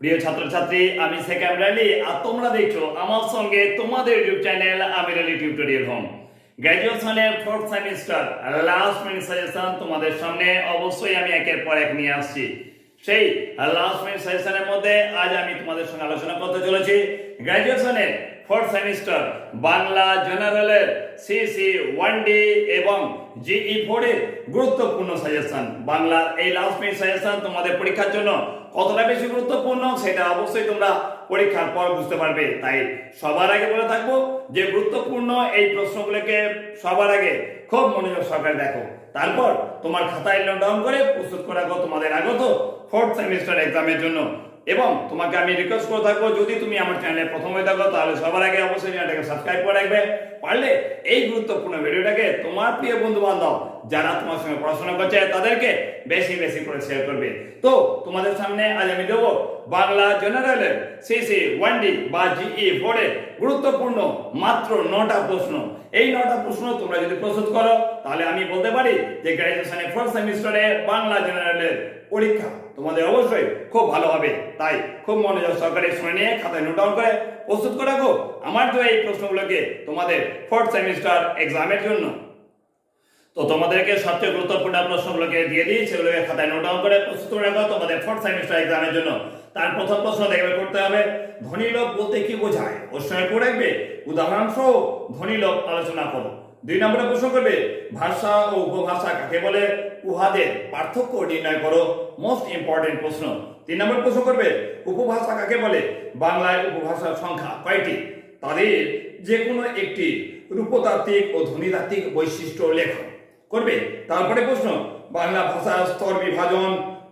প্রিয় ছাত্রছাত্রী, আমি সেকেন্ড রালি, আর তোমরা দেখছ আমার সঙ্গে তোমাদের YouTube channel Amir Ali tutorial home. গ্র্যাজুয়েশনের fourth semester last minute suggestion তোমাদের সামনে। অবশ্যই আমি একের পর এক নিয়ে আসছি। সেই লাস্ট মিনিট সাজেশনের মধ্যে আজ আমি তোমাদের সঙ্গে আলোচনা করতে চলেছি। গ্র্যাজুয়েশনের ফোর্থ সেমিস্টার বাংলা জেনারেলের সিসি ওয়ান ডি এবং জিই ফোরের গুরুত্বপূর্ণ সাজেশন বাংলার এই লাস্ট মিনিট সাজেশন তোমাদের পরীক্ষার জন্য কতটা বেশি গুরুত্বপূর্ণ সেটা অবশ্যই তোমরা পরীক্ষার পর বুঝতে পারবে। তাই সবার আগে বলে থাকব যে, গুরুত্বপূর্ণ এই প্রশ্নগুলোকে সবার আগে খুব মনোযোগ সহকারে দেখো। তারপর তোমার খাতায় নোট ডাউন করে প্রস্তুত করে তোমাদের আগত ফোর্থ সেমিস্টার এক্সামের জন্য। এবং তোমাকে আমি রিকোয়েস্ট করে থাকব, যদি তুমি আমার চ্যানেলে প্রথম হয়ে থাকো, তাহলে সবার আগে অবশ্যই চ্যানেলটাকে সাবস্ক্রাইব করে রাখবে। পারলে এই গুরুত্বপূর্ণ ভিডিওটাকে তোমার প্রিয় বন্ধু বান্ধব যারা তোমার সঙ্গে পড়াশোনা করছে, তাদেরকে বেশি বেশি করে শেয়ার করবে। তো, তোমাদের সামনে আজ আমি দেবো বাংলা জেনারেলের সিসি ওয়ান ডি বা জিই ফোরের গুরুত্বপূর্ণ মাত্র নটা প্রশ্ন। এই নটা প্রশ্ন তোমরা যদি প্রস্তুত করো, তাহলে আমি বলতে পারি যে গ্র্যাজুয়েশনের ফোর্থ সেমিস্টারে বাংলা জেনারেলের পরীক্ষা তোমাদের অবশ্যই খুব ভালো হবে। তাই খুব মনোযোগ সহকারে শুনে নিয়ে খাতায় নোট ডাউন করে প্রস্তুত করে রাখো। আমার তো এই প্রশ্নগুলোকে তোমাদের ফোর্থ সেমিস্টার এক্সামের জন্য তো তোমাদেরকে সবচেয়ে গুরুত্বপূর্ণ প্রশ্নগুলোকে দিয়ে দিই, সেগুলোকে খাতায় নোট ডাউন করে প্রস্তুত রাখো তোমাদের ফোর্থ সেমিস্টার এক্সামের জন্য। তার প্রথম প্রশ্ন দেখবে করতে হবে, ধনী লোক বলতে কি বোঝায়? প্রশ্নের করে রাখবে উদাহরণ সহ ধনী লোক আলোচনা করো। দুই নম্বরে প্রশ্ন করবে, ভাষা ও উপভাষা কাকে বলে? উহাদের পার্থক্য নির্ণয় করো মোস্ট ইম্পর্টেন্ট প্রশ্ন। তিন নম্বর প্রশ্ন করবে, উপভাষা কাকে বলে? বাংলায় উপভাষার সংখ্যা কয়টি? তাদের যে কোনো একটি রূপতাত্ত্বিক ও ধ্বনিতাত্ত্বিক বৈশিষ্ট্য লেখ। করবে? তারপরে প্রশ্ন, বাংলা ভাষার স্তর বিভাজন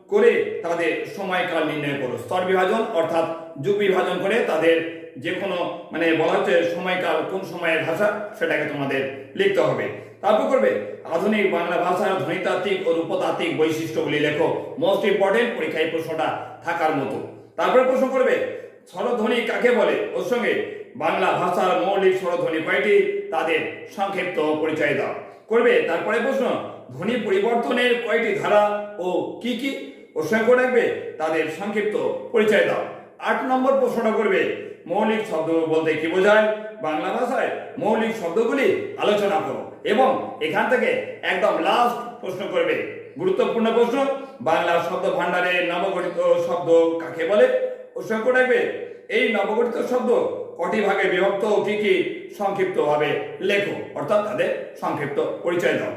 করে তাদের সময়কাল নির্ণয় করো। স্তর বিভাজন অর্থাৎ যুগ বিভাজন করে তাদের যে কোনো মানে বলা হচ্ছে সময়কাল কোন সময়ের ভাষা, সেটাকে তোমাদের লিখতে হবে। তারপর করবে, আধুনিক বাংলা ভাষার ধ্বনিতাত্ত্বিক ও রূপতাত্ত্বিক বৈশিষ্ট্যগুলি লেখো। মোস্ট ইম্পর্টেন্ট পরীক্ষায় প্রশ্নটা থাকার মতো। তারপরে প্রশ্ন করবে, স্বরধ্বনি কাকে বলে? ওর সঙ্গে বাংলা ভাষার মৌলিক স্বরধ্বনি কয়টি? তাদের সংক্ষিপ্ত পরিচয় দাও। করবে? তারপরে প্রশ্ন, ধ্বনি পরিবর্তনের কয়টি ধারা ও কি কি? সঙ্গে রাখবে? তাদের সংক্ষিপ্ত পরিচয় দাও। আট নম্বর প্রশ্নটা করবে, মৌলিক শব্দ বলতে কি বোঝায়? বাংলা ভাষায় মৌলিক শব্দগুলি আলোচনা করো এবং এখান থেকে একদম লাস্ট প্রশ্ন করবে। গুরুত্বপূর্ণ প্রশ্ন, বাংলা শব্দ ভাণ্ডারে নবগঠিত শব্দ কাকে বলে? সঙ্গে রাখবে, এই নবগঠিত শব্দ কটি ভাগে বিভক্ত ও কি কি? সংক্ষিপ্ত ভাবে লেখো। অর্থাৎ তাদের সংক্ষিপ্ত পরিচয় দাও।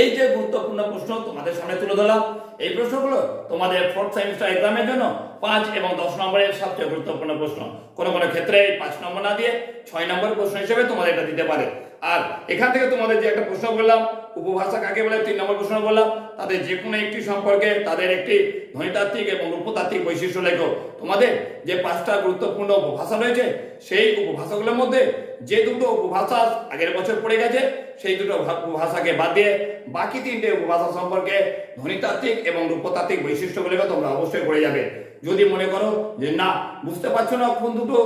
এই যে গুরুত্বপূর্ণ প্রশ্ন তোমাদের সামনে তুলে ধরলাম, এই প্রশ্নগুলো তোমাদের ফোর্থ সেমিস্টার এক্সামের জন্য পাঁচ এবং দশ নম্বরের সবচেয়ে গুরুত্বপূর্ণ প্রশ্ন। কোনো কোনো ক্ষেত্রে পাঁচ নম্বর না দিয়ে ছয় নম্বর প্রশ্ন হিসেবে তোমাদের এটা দিতে পারে। আর এখান থেকে তোমাদের যে একটা প্রশ্ন বললাম উপভাষা কাকে বলে, তিন নম্বর প্রশ্ন বললাম তাদের যে কোনো একটি সম্পর্কে তাদের একটি ধ্বনিতাত্ত্বিক এবং রূপতাত্ত্বিক বৈশিষ্ট্য লেখো। তোমাদের যে পাঁচটা গুরুত্বপূর্ণ উপভাষা রয়েছে, সেই উপভাষাগুলোর মধ্যে যে দুটো উপভাষা আগের বছর পড়ে গেছে, সেই দুটো উপভাষাকে বাদ দিয়ে বাকি তিনটে উপভাষা সম্পর্কে ধ্বনিতাত্ত্বিক এবং রূপতাত্ত্বিক বৈশিষ্ট্যগুলোকে তোমরা অবশ্যই পড়ে যাবে। যদি মনে করো যে না, বুঝতে পারছ না কোন দুটো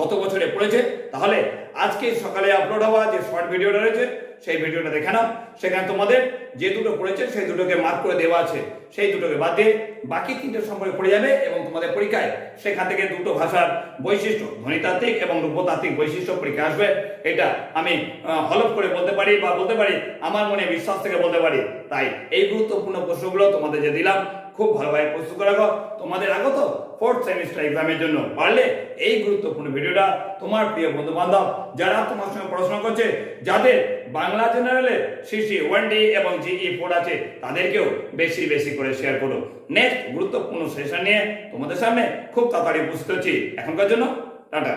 গত বছরে পড়েছে, তাহলে আজকে সকালে আপলোড হওয়া যে শর্ট ভিডিওটা রয়েছে, সেই ভিডিওটা দেখে নাও। সেখানে তোমাদের যে দুটো পড়েছে, সেই দুটোকে মার্ক করে দেওয়া আছে। সেই দুটোকে বাদ দিয়ে বাকি তিনটে সম্পর্কে পড়ে যাবে এবং তোমাদের পরীক্ষায় সেখান থেকে দুটো ভাষার বৈশিষ্ট্য, ধ্বনিতাত্ত্বিক এবং রূপতাত্ত্বিক বৈশিষ্ট্য পরীক্ষা আসবে। এটা আমি হলফ করে বলতে পারি বা বলতে পারি, আমার মনে বিশ্বাস থেকে বলতে পারি। তাই এই গুরুত্বপূর্ণ প্রশ্নগুলো তোমাদের যে দিলাম, খুব ভালোভাবে প্রস্তুত করে রাখো। তোমাদের আগত ফোর্থ সেমিস্টার এক্সামের জন্য। পারলে এই গুরুত্বপূর্ণ ভিডিওটা তোমার প্রিয় বন্ধু বান্ধব যারা তোমার সঙ্গে পড়াশোনা করছে, যাদের বাংলা জেনারেলে সিসি ওয়ান ডি এবং জিই ফোর আছে, তাদেরকেও বেশি বেশি করে শেয়ার করো। নেক্সট গুরুত্বপূর্ণ সেশন নিয়ে তোমাদের সামনে খুব তাড়াতাড়ি বুঝতে হচ্ছি। এখনকার জন্য, টাটা।